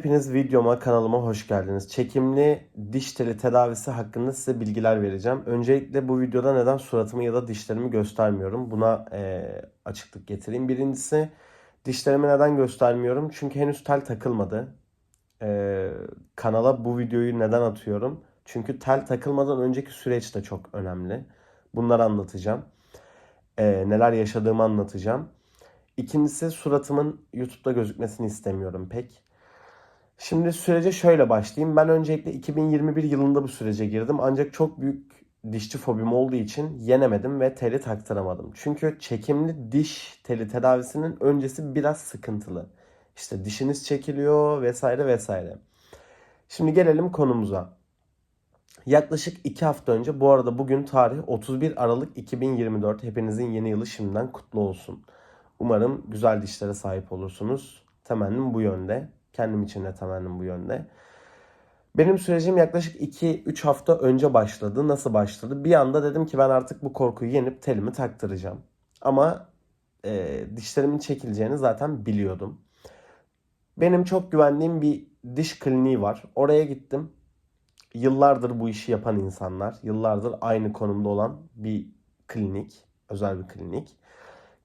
Hepiniz videoma, kanalıma hoş geldiniz. Çekimli diş teli tedavisi hakkında size bilgiler vereceğim. Öncelikle bu videoda neden suratımı ya da dişlerimi göstermiyorum? Buna eee, açıklık getireyim. Birincisi dişlerimi neden göstermiyorum? Çünkü henüz tel takılmadı. Eee, kanala bu videoyu neden atıyorum? Çünkü tel takılmadan önceki süreç de çok önemli. Bunları anlatacağım. Eee, neler yaşadığımı anlatacağım. İkincisi suratımın YouTube'da gözükmesini istemiyorum pek. Şimdi sürece şöyle başlayayım. Ben öncelikle 2021 yılında bu sürece girdim. Ancak çok büyük dişçi fobim olduğu için yenemedim ve teli taktıramadım. Çünkü çekimli diş teli tedavisinin öncesi biraz sıkıntılı. İşte dişiniz çekiliyor vesaire vesaire. Şimdi gelelim konumuza. Yaklaşık 2 hafta önce bu arada bugün tarih 31 Aralık 2024. Hepinizin yeni yılı şimdiden kutlu olsun. Umarım güzel dişlere sahip olursunuz. Temennim bu yönde. Kendim için de temennim bu yönde. Benim sürecim yaklaşık 2-3 hafta önce başladı. Nasıl başladı? Bir anda dedim ki ben artık bu korkuyu yenip telimi taktıracağım. Ama e, dişlerimin çekileceğini zaten biliyordum. Benim çok güvendiğim bir diş kliniği var. Oraya gittim. Yıllardır bu işi yapan insanlar, yıllardır aynı konumda olan bir klinik, özel bir klinik.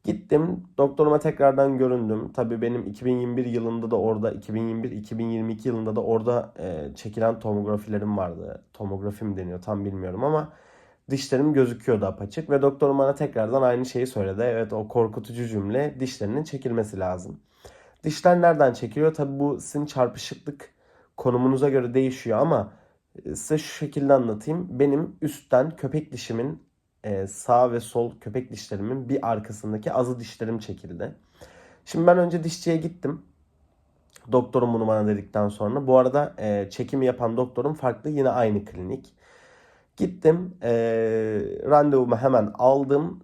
Gittim, doktoruma tekrardan göründüm. Tabii benim 2021 yılında da orada, 2021-2022 yılında da orada e, çekilen tomografilerim vardı. Tomografi mi deniyor tam bilmiyorum ama dişlerim gözüküyordu apaçık ve doktorum bana tekrardan aynı şeyi söyledi. Evet o korkutucu cümle dişlerinin çekilmesi lazım. Dişler nereden çekiliyor? Tabii bu sizin çarpışıklık konumunuza göre değişiyor ama e, size şu şekilde anlatayım. Benim üstten köpek dişimin e, sağ ve sol köpek dişlerimin bir arkasındaki azı dişlerim çekildi. Şimdi ben önce dişçiye gittim. Doktorum bunu bana dedikten sonra. Bu arada e, çekimi yapan doktorum farklı yine aynı klinik. Gittim e, randevumu hemen aldım.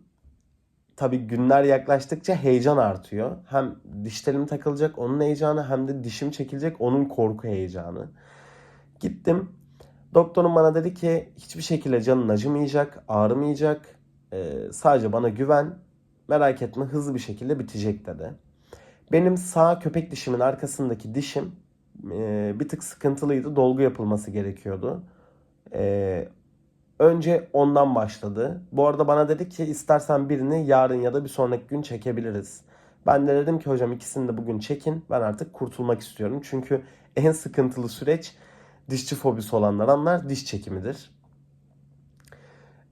Tabii günler yaklaştıkça heyecan artıyor. Hem dişlerim takılacak onun heyecanı hem de dişim çekilecek onun korku heyecanı. Gittim Doktorum bana dedi ki hiçbir şekilde canın acımayacak, ağrımayacak. Ee, sadece bana güven. Merak etme hızlı bir şekilde bitecek dedi. Benim sağ köpek dişimin arkasındaki dişim e, bir tık sıkıntılıydı. Dolgu yapılması gerekiyordu. E, önce ondan başladı. Bu arada bana dedi ki istersen birini yarın ya da bir sonraki gün çekebiliriz. Ben de dedim ki hocam ikisini de bugün çekin. Ben artık kurtulmak istiyorum. Çünkü en sıkıntılı süreç dişçi fobisi olanlar anlar diş çekimidir.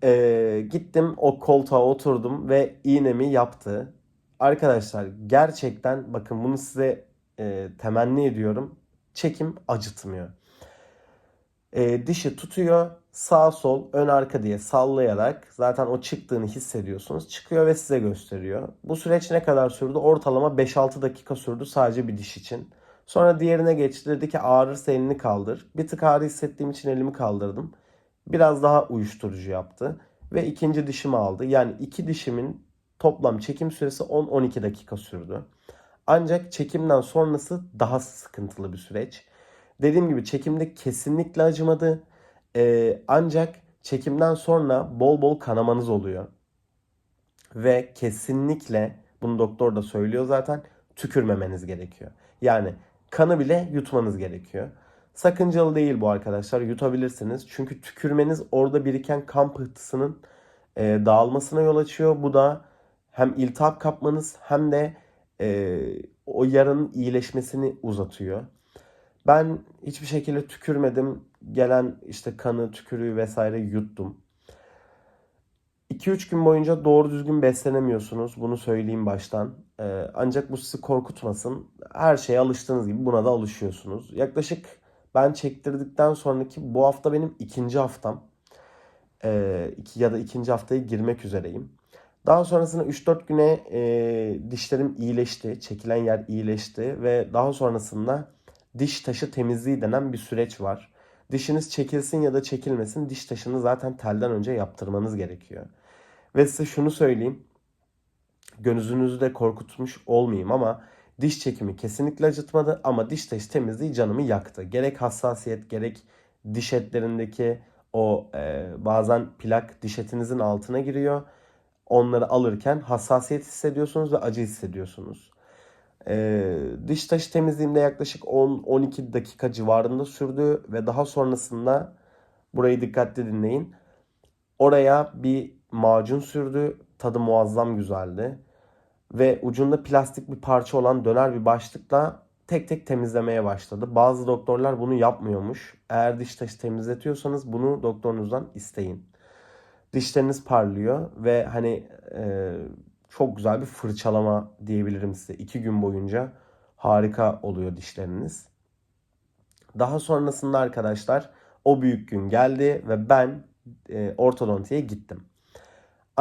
Ee, gittim o koltuğa oturdum ve iğnemi yaptı. Arkadaşlar gerçekten bakın bunu size e, temenni ediyorum. Çekim acıtmıyor. E, dişi tutuyor sağ sol ön arka diye sallayarak zaten o çıktığını hissediyorsunuz. Çıkıyor ve size gösteriyor. Bu süreç ne kadar sürdü? Ortalama 5-6 dakika sürdü sadece bir diş için. Sonra diğerine geçti. Dedi ki ağrırsa elini kaldır. Bir tık ağrı hissettiğim için elimi kaldırdım. Biraz daha uyuşturucu yaptı. Ve ikinci dişimi aldı. Yani iki dişimin toplam çekim süresi 10-12 dakika sürdü. Ancak çekimden sonrası daha sıkıntılı bir süreç. Dediğim gibi çekimde kesinlikle acımadı. Ee, ancak çekimden sonra bol bol kanamanız oluyor. Ve kesinlikle bunu doktor da söylüyor zaten tükürmemeniz gerekiyor. Yani kanı bile yutmanız gerekiyor. Sakıncalı değil bu arkadaşlar. Yutabilirsiniz. Çünkü tükürmeniz orada biriken kan pıhtısının e, dağılmasına yol açıyor. Bu da hem iltihap kapmanız hem de e, o yaranın iyileşmesini uzatıyor. Ben hiçbir şekilde tükürmedim. Gelen işte kanı, tükürüğü vesaire yuttum. 2-3 gün boyunca doğru düzgün beslenemiyorsunuz. Bunu söyleyeyim baştan. Ee, ancak bu sizi korkutmasın. Her şeye alıştığınız gibi buna da alışıyorsunuz. Yaklaşık ben çektirdikten sonraki bu hafta benim ikinci haftam. Ee, iki, ya da ikinci haftaya girmek üzereyim. Daha sonrasında 3-4 güne e, dişlerim iyileşti. Çekilen yer iyileşti. Ve daha sonrasında diş taşı temizliği denen bir süreç var. Dişiniz çekilsin ya da çekilmesin diş taşını zaten telden önce yaptırmanız gerekiyor. Ve size şunu söyleyeyim. Gözünüzü de korkutmuş olmayayım ama diş çekimi kesinlikle acıtmadı ama diş taşı temizliği canımı yaktı. Gerek hassasiyet gerek diş etlerindeki o e, bazen plak diş etinizin altına giriyor. Onları alırken hassasiyet hissediyorsunuz ve acı hissediyorsunuz. Ee, diş taşı temizliğimde yaklaşık 10-12 dakika civarında sürdü ve daha sonrasında burayı dikkatli dinleyin. Oraya bir macun sürdü. Tadı muazzam güzeldi. Ve ucunda plastik bir parça olan döner bir başlıkla tek tek temizlemeye başladı. Bazı doktorlar bunu yapmıyormuş. Eğer diş taşı temizletiyorsanız bunu doktorunuzdan isteyin. Dişleriniz parlıyor ve hani e, çok güzel bir fırçalama diyebilirim size. İki gün boyunca harika oluyor dişleriniz. Daha sonrasında arkadaşlar o büyük gün geldi ve ben e, ortodontiye gittim.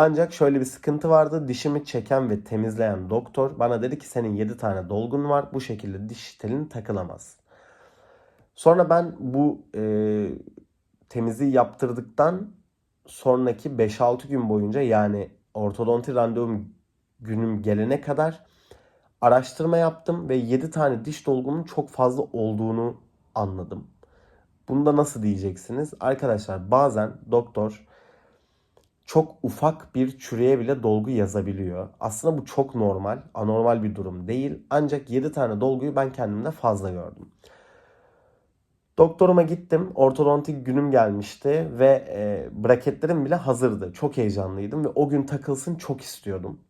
Ancak şöyle bir sıkıntı vardı. Dişimi çeken ve temizleyen doktor bana dedi ki senin 7 tane dolgun var. Bu şekilde diş telin takılamaz. Sonra ben bu e, temizliği yaptırdıktan sonraki 5-6 gün boyunca yani ortodonti randevum günüm gelene kadar araştırma yaptım ve 7 tane diş dolgumun çok fazla olduğunu anladım. Bunu da nasıl diyeceksiniz? Arkadaşlar bazen doktor çok ufak bir çürüğe bile dolgu yazabiliyor. Aslında bu çok normal, anormal bir durum değil. Ancak 7 tane dolguyu ben kendimde fazla gördüm. Doktoruma gittim. Ortodontik günüm gelmişti ve e, braketlerim bile hazırdı. Çok heyecanlıydım ve o gün takılsın çok istiyordum.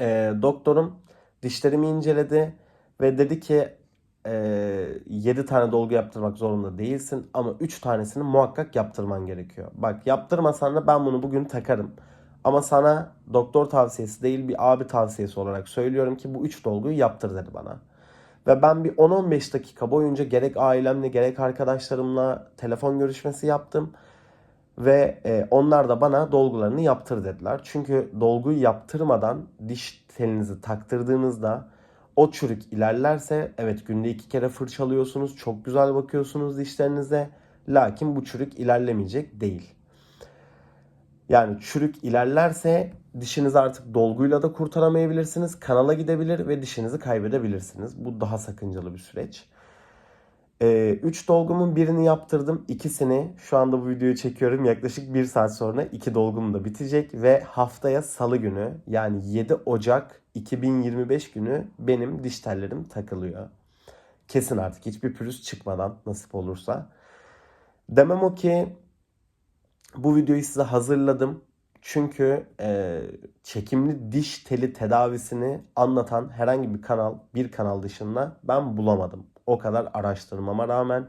E, doktorum dişlerimi inceledi ve dedi ki e, 7 tane dolgu yaptırmak zorunda değilsin ama 3 tanesini muhakkak yaptırman gerekiyor. Bak yaptırmasan da ben bunu bugün takarım. Ama sana doktor tavsiyesi değil bir abi tavsiyesi olarak söylüyorum ki bu 3 dolguyu yaptır dedi bana. Ve ben bir 10-15 dakika boyunca gerek ailemle gerek arkadaşlarımla telefon görüşmesi yaptım. Ve e, onlar da bana dolgularını yaptır dediler. Çünkü dolguyu yaptırmadan diş telinizi taktırdığınızda o çürük ilerlerse evet günde iki kere fırçalıyorsunuz. Çok güzel bakıyorsunuz dişlerinize. Lakin bu çürük ilerlemeyecek değil. Yani çürük ilerlerse dişinizi artık dolguyla da kurtaramayabilirsiniz. Kanala gidebilir ve dişinizi kaybedebilirsiniz. Bu daha sakıncalı bir süreç. 3 ee, dolgumun birini yaptırdım. İkisini şu anda bu videoyu çekiyorum. Yaklaşık 1 saat sonra 2 dolgum da bitecek. Ve haftaya salı günü yani 7 Ocak 2025 günü benim diş tellerim takılıyor. Kesin artık hiçbir pürüz çıkmadan nasip olursa. Demem o ki bu videoyu size hazırladım. Çünkü e, çekimli diş teli tedavisini anlatan herhangi bir kanal, bir kanal dışında ben bulamadım. O kadar araştırmama rağmen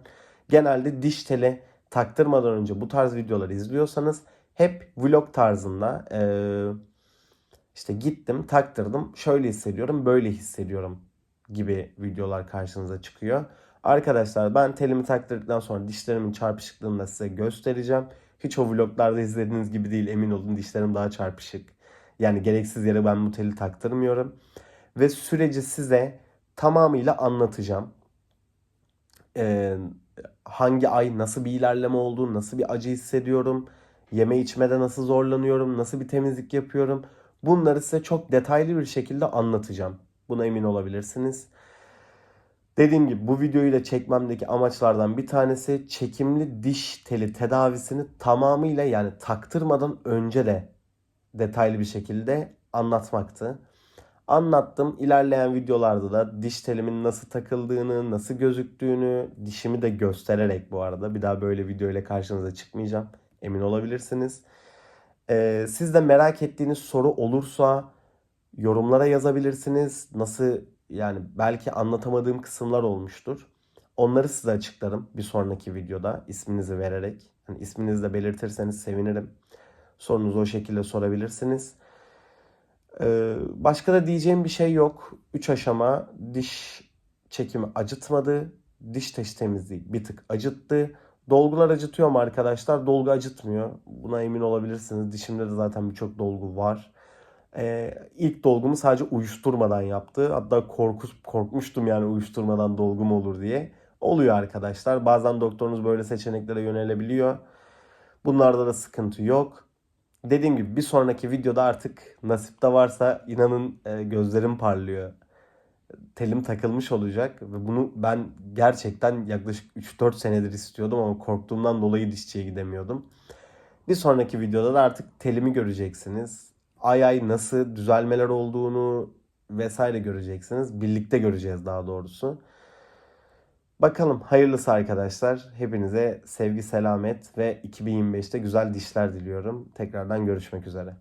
genelde diş teli taktırmadan önce bu tarz videoları izliyorsanız hep vlog tarzında e, işte gittim taktırdım şöyle hissediyorum böyle hissediyorum gibi videolar karşınıza çıkıyor. Arkadaşlar ben telimi taktırdıktan sonra dişlerimin çarpışıklığını da size göstereceğim. Hiç o vloglarda izlediğiniz gibi değil emin olun dişlerim daha çarpışık. Yani gereksiz yere ben bu teli taktırmıyorum. Ve süreci size tamamıyla anlatacağım. Ee, hangi ay nasıl bir ilerleme oldu, nasıl bir acı hissediyorum, yeme içmede nasıl zorlanıyorum, nasıl bir temizlik yapıyorum. Bunları size çok detaylı bir şekilde anlatacağım. Buna emin olabilirsiniz. Dediğim gibi bu videoyu da çekmemdeki amaçlardan bir tanesi çekimli diş teli tedavisini tamamıyla yani taktırmadan önce de detaylı bir şekilde anlatmaktı. Anlattım. İlerleyen videolarda da diş telimin nasıl takıldığını, nasıl gözüktüğünü, dişimi de göstererek bu arada. Bir daha böyle video ile karşınıza çıkmayacağım. Emin olabilirsiniz. Ee, siz de merak ettiğiniz soru olursa yorumlara yazabilirsiniz. Nasıl yani belki anlatamadığım kısımlar olmuştur. Onları size açıklarım bir sonraki videoda isminizi vererek. Yani isminizi de belirtirseniz sevinirim. Sorunuzu o şekilde sorabilirsiniz. Ee, başka da diyeceğim bir şey yok. 3 aşama diş çekimi acıtmadı. Diş taşı temizliği bir tık acıttı. Dolgular acıtıyor mu arkadaşlar? Dolgu acıtmıyor. Buna emin olabilirsiniz. Dişimde de zaten birçok dolgu var. Ee, ilk dolgumu sadece uyuşturmadan yaptı. Hatta korku, korkmuştum yani uyuşturmadan dolgum olur diye. Oluyor arkadaşlar. Bazen doktorunuz böyle seçeneklere yönelebiliyor. Bunlarda da sıkıntı yok. Dediğim gibi bir sonraki videoda artık nasipte varsa inanın e, gözlerim parlıyor. Telim takılmış olacak ve bunu ben gerçekten yaklaşık 3-4 senedir istiyordum ama korktuğumdan dolayı dişçiye gidemiyordum. Bir sonraki videoda da artık telimi göreceksiniz ay ay nasıl düzelmeler olduğunu, vesaire göreceksiniz. Birlikte göreceğiz daha doğrusu. Bakalım hayırlısı arkadaşlar. Hepinize sevgi, selamet ve 2025'te güzel dişler diliyorum. Tekrardan görüşmek üzere.